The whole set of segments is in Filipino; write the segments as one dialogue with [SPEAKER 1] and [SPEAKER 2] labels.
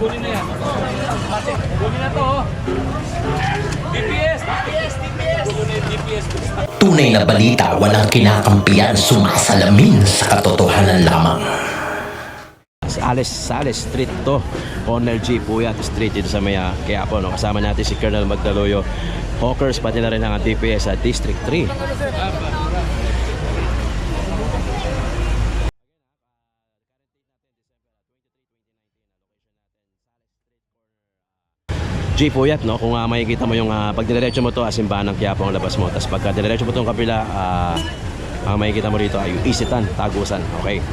[SPEAKER 1] kunin na yan. Mate, kunin na to, oh. DPS, DPS, DPS. DPS.
[SPEAKER 2] Tunay na balita, walang kinakampiyan, sumasalamin sa katotohanan lamang.
[SPEAKER 3] Alice Sales Street to Corner G Puyat Street dito sa Maya Quiapo no? kasama natin si Colonel Magdaloyo Hawkers pati na rin ang DPS sa District 3 G Puyat no? Kung uh, makikita mo yung uh, pag diretso mo to ah, simbahan ng Quiapo ang labas mo. Tapos pag diretso mo tong kapila ah, ang makikita mo rito ay Isitan Tagusan. Okay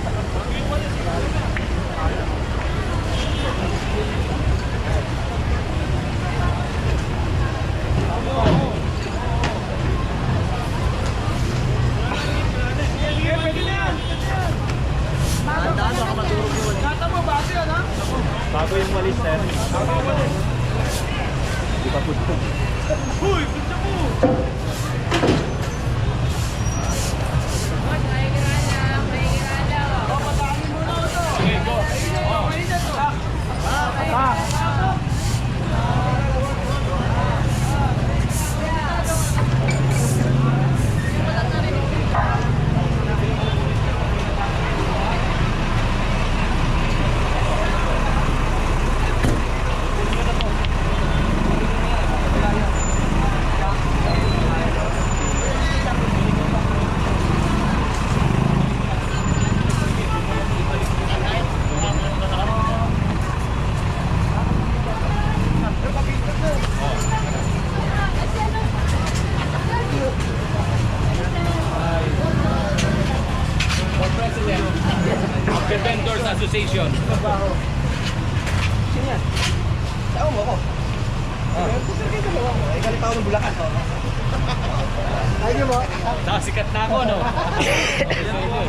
[SPEAKER 1] President of the Association. Saka sikat na ako, no?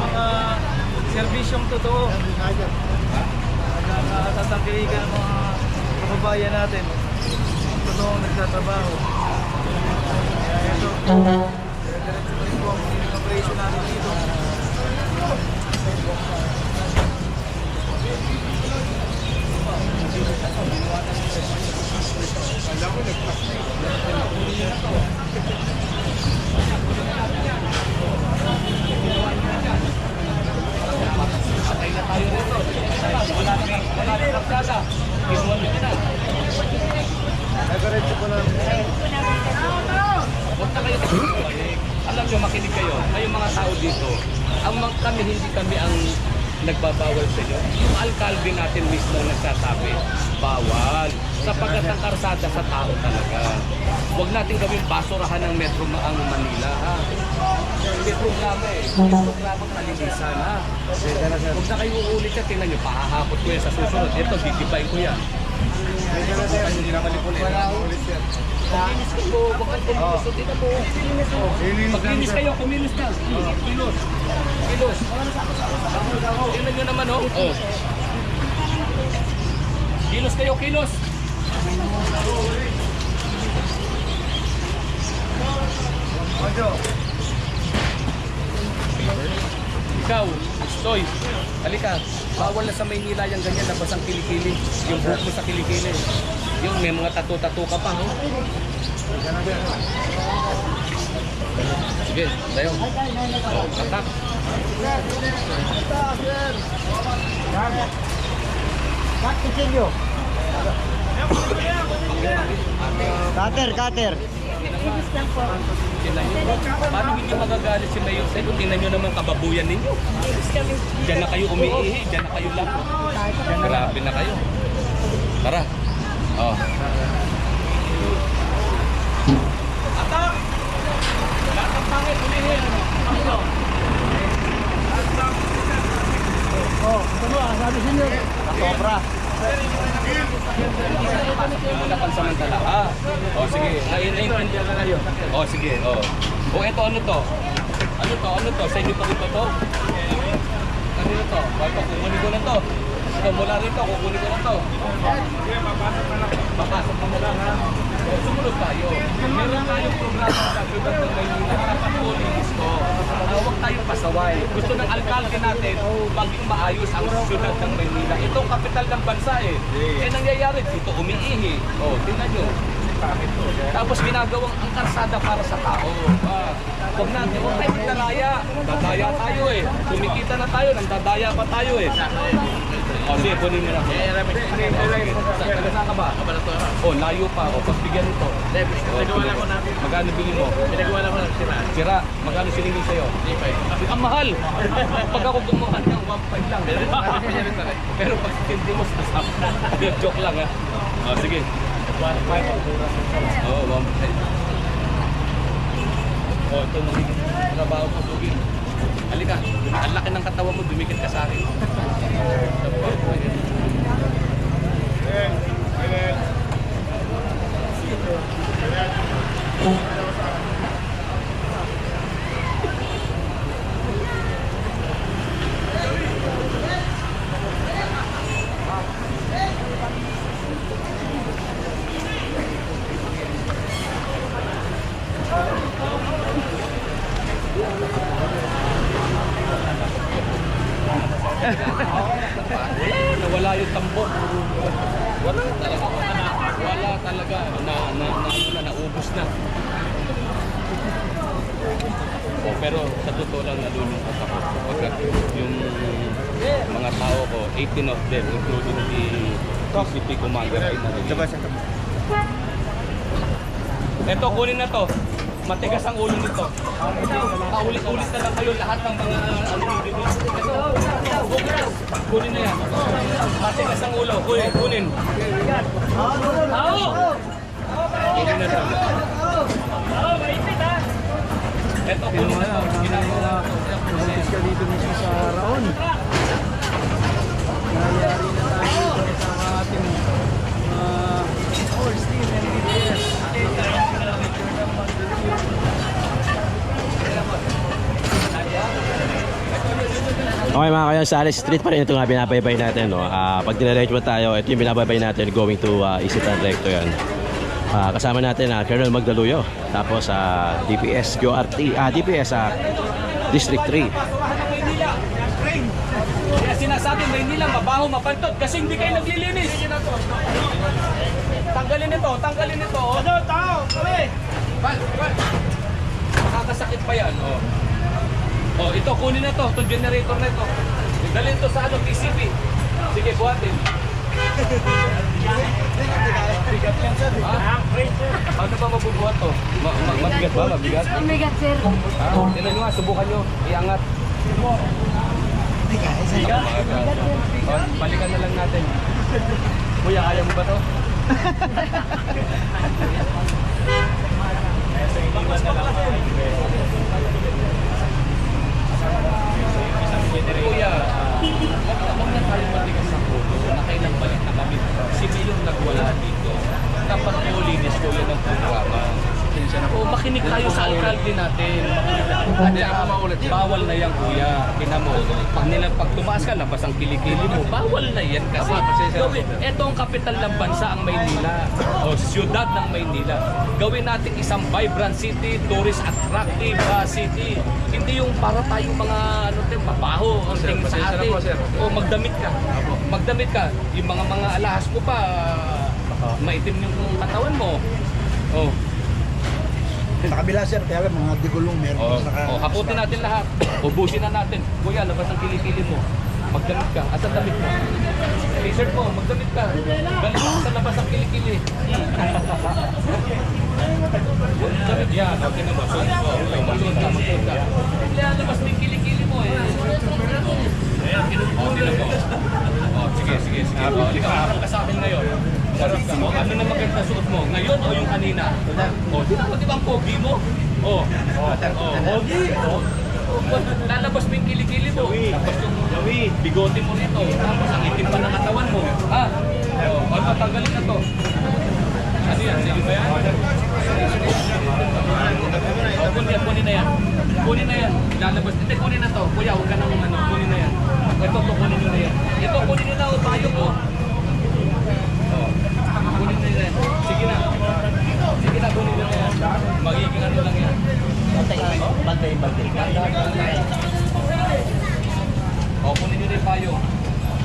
[SPEAKER 4] mga serbisyong totoo. Nakasasangkiligan ng mga kababayan natin. Totoong nagtatrabaho. Kaya ito, diretso rin po ang operation natin dito.
[SPEAKER 1] Thank you. Alkalde natin mismo nagsasabi, bawal. Sapagkat ang karsada sa tao talaga. Huwag natin gawing basurahan ng metro ang Manila, ha? May programa eh. May programang kalinisan, ha? Huwag na kayo uulit yan. Tingnan nyo, pahahapot ko yan sa susunod. Ito, didibayin ko yan. Hindi na malipulit. Maglinis ka po, huwag kang kumilos. So, tingnan mo. Maglinis kayo, kumilos na. Kilos. Kilos. Tingnan nyo naman, oh. oh. Kilos kayo, kilos. Ikaw, Stoy, halika. Bawal na sa Maynila yung ganyan, labas ang kilikili. Yung buhok mo sa kilikili. Yung may mga tato-tato ka pa, oh. Sige, tayo. Oh, atak.
[SPEAKER 4] Cutter, cutter.
[SPEAKER 1] Tingnan nyo. Paano hindi magagalit si Mayor sa inyo? Tingnan nyo naman kababuyan ninyo. Diyan na kayo umiihi, diyan na kayo lang. Grabe na kayo. Tara. Oh. Atak! Lahat ng pangit, ulihin. Ano?
[SPEAKER 4] Oh, mo, sabi sa inyo. Sobra.
[SPEAKER 1] Ah, oh sige. Naiintindihan na kayo. Oh sige, oh. Oh, ito ano to? Ano to? Ano to? Sa inyo pa rin to? Ano to? Ito, kukunin ko na to. Ito, mula rito, kukunin ko na to. Papasok na lang ha. Sumunod tayo. Meron tayong programa sa Syudad ng Maynila. Dapat po linis ko. Ah, Huwag tayong pasaway. Gusto ng alkalde natin maging maayos ang Syudad ng Maynila. Ito ang kapital ng bansa eh. Eh nangyayari dito, umiihi. O, tingnan nyo. Tapos ginagawang ang karsada para sa tao. Ah, huwag natin, huwag tayo magdalaya. Dadaya tayo eh. Kumikita na tayo, nang dadaya pa tayo eh. Sige, kunin mo na. Taga saan ka ba? O, layo pa. O, pagbigyan nito.
[SPEAKER 4] Pinagawa ko natin.
[SPEAKER 1] Magkano bili mo?
[SPEAKER 4] Pinagawa ko ng sira.
[SPEAKER 1] Sira, magkano siningin sa'yo? Ang mahal! Pag ako gumawa ng 1.5 lang. Pero pag hindi mo sasama. Joke lang ha. O, sige. 1.5. Oo, 1.5. O, ito magiging trabaho ko, Sugi. Halika, ang laki ng katawan mo, dumikit ka sa akin. Nawala yung tambok. Wala talaga. Wala talaga. Na, na, na, ano na, naubos na. Oh, pero sa totoo lang nalulungkot ako kapag yung mga tao ko, 18 of them, including the PCP commander ay narinig. Ito, kunin na to. Matigas ang ulo nito. Paulit-ulit na lang kayo lahat ng mga ano dito. Ito, kunin na yan. Matigas ang ulo. Kunin, kunin. Tao! Kunin na to. Ito, na to. Ginagawa ko.
[SPEAKER 4] Ka dito mismo sa Raon. Nangyayari na tayo sa ating uh, all steam and DPS.
[SPEAKER 3] Okay mga kayo, sa Alice Street pa rin ito nga binabaybay natin. No? Ah, pag dinerecho mo tayo, ito yung binabaybay natin going to uh, Isitan Recto yan. Ah, kasama natin ah, Colonel Magdaluyo. Tapos sa DPS QRT, ah, DPS sa District 3.
[SPEAKER 1] Maynila. Kaya sinasabi Maynila mabaho, mapantot kasi hindi kayo naglilinis. Tanggalin ito, tanggalin ito. Ano, tao, kami. Bal, bal. Makakasakit pa yan, oh. Oh, ito kunin na to, itong generator na ito. Dalhin to sa ano, PCP. Sige, buhatin.
[SPEAKER 4] Bigat yan sir.
[SPEAKER 1] Ha? Ano ba mabubuhat to? Ma ma mabigat ba? Mabigat?
[SPEAKER 5] Omegat, sir.
[SPEAKER 1] Ha? Tignan nyo nga, subukan nyo. Iangat. Bigat? Oh, balikan na lang natin. Kuya, kaya mo ba to? Kuya, huwag na tayo matigas sa pulo. Nakailang balik na kami. Si Milong nagwala dito. Dapat po linis ko yan ang programa. O makinig tayo sa alkalde natin. Hindi ako maulit Bawal na yan kuya. Tingnan mo. Pag nila pag tumaas ka, labas ang kilikili mo. Bawal na yan kasi. Gawin, ito ang kapital ng bansa ang Maynila. O siyudad ng Maynila. Gawin natin isang vibrant city, tourist attractive uh, city. Hindi yung para tayong mga ano tin, mabaho ang tingin sa atin. O magdamit ka. Magdamit ka. Yung mga mga alahas mo pa, maitim yung katawan mo. Oh,
[SPEAKER 6] Sa kabila sir, kaya lang mga digulong meron
[SPEAKER 1] Oh,
[SPEAKER 6] sa
[SPEAKER 1] oh, haputin natin lahat. Ubusin na natin. Kuya, labas ang kilikili mo. Magdamit ka. Asa damit mo? T-shirt mo, magdamit ka. Galing mo sa labas ang kilikili. Damit yan. Okay na ba? So, oh, magsuot ka, magsuot ka. Hindi, labas ng kilikili mo eh. Oh, tinan mo. Oh, sige, sige, sige. Oh, ikaw, harap ka sa akin ngayon. Ka. Oh, ano na maganda suot mo? Ngayon o yung kanina? Oh, di ba, di ba ang pogi mo? Oh, oh, oh, pogi. Oh. Lalabas mo yung kilikili mo. Tapos yung bigote mo rito. Tapos ang itim pa ng katawan mo. Ha? Oh, oh, tatanggalin na to. Ano yan? Sige ba yan? Oh, kunin yan, kunin na yan. Kunin na yan. Lalabas. Hindi, kunin na to. Kuya, huwag ka nang ano. Kunin na yan. Ito, to, kunin nyo na yan. Ito, kunin nyo na. O, tayo mo. Oh. Kunin na yan. Sige na.
[SPEAKER 6] Bantay, bantay.
[SPEAKER 1] O, kunin nyo na yung payong.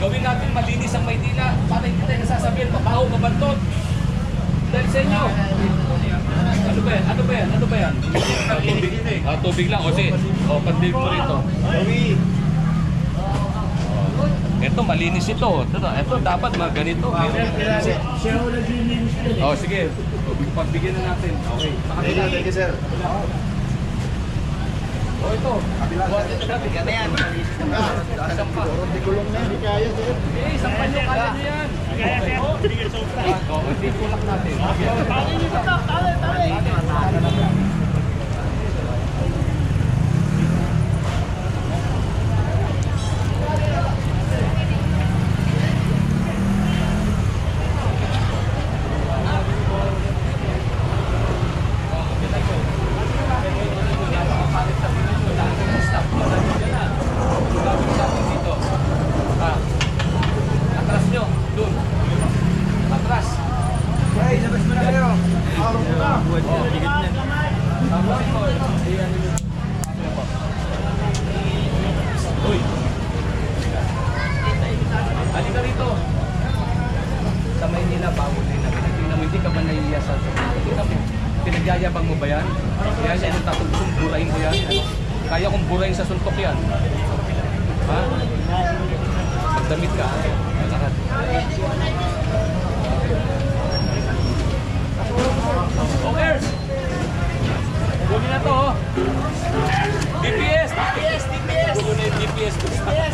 [SPEAKER 1] Gawin natin malinis ang Maynila para hindi tayo nasasabihin, mabaho, mabantot. Dahil sa inyo. Ano ba yan? Ano ba yan? Ano ba yan? Ah, tubig. Lang. O, sige. O, pandibig mo rito. Ito, malinis ito. Ito, ito dapat mga ganito. Oh, sige. Pagbigyan na natin. Okay.
[SPEAKER 6] Thank you, sir.
[SPEAKER 1] Oh, ito. Kabila.
[SPEAKER 6] Yan na yan.
[SPEAKER 1] Isang pa.
[SPEAKER 6] Puro digulong na. Hindi kaya, sir.
[SPEAKER 1] Eh, isang panyo, kaya nyo yan. Kaya. Oh, hindi tulak natin. dito. Ah. Atras nyo. Doon. Atras.
[SPEAKER 6] Hey, labas mo na kayo. Araw mo na.
[SPEAKER 1] Tapos ito. Ayan. Uy. Halika rito. Sa Maynila, bawal din natin. Tingnan mo, hindi ka ba nahihiya sa... Tingnan mo, pinagyayabang mo ba yan? Yan, yan yung tatugtong, burahin mo yan. Kaya kong burahin sa suntok yan. Ha? Magdamit ka. Lakad. Okay. Kunin na to, oh. DPS! DPS! DPS! Yung DPS.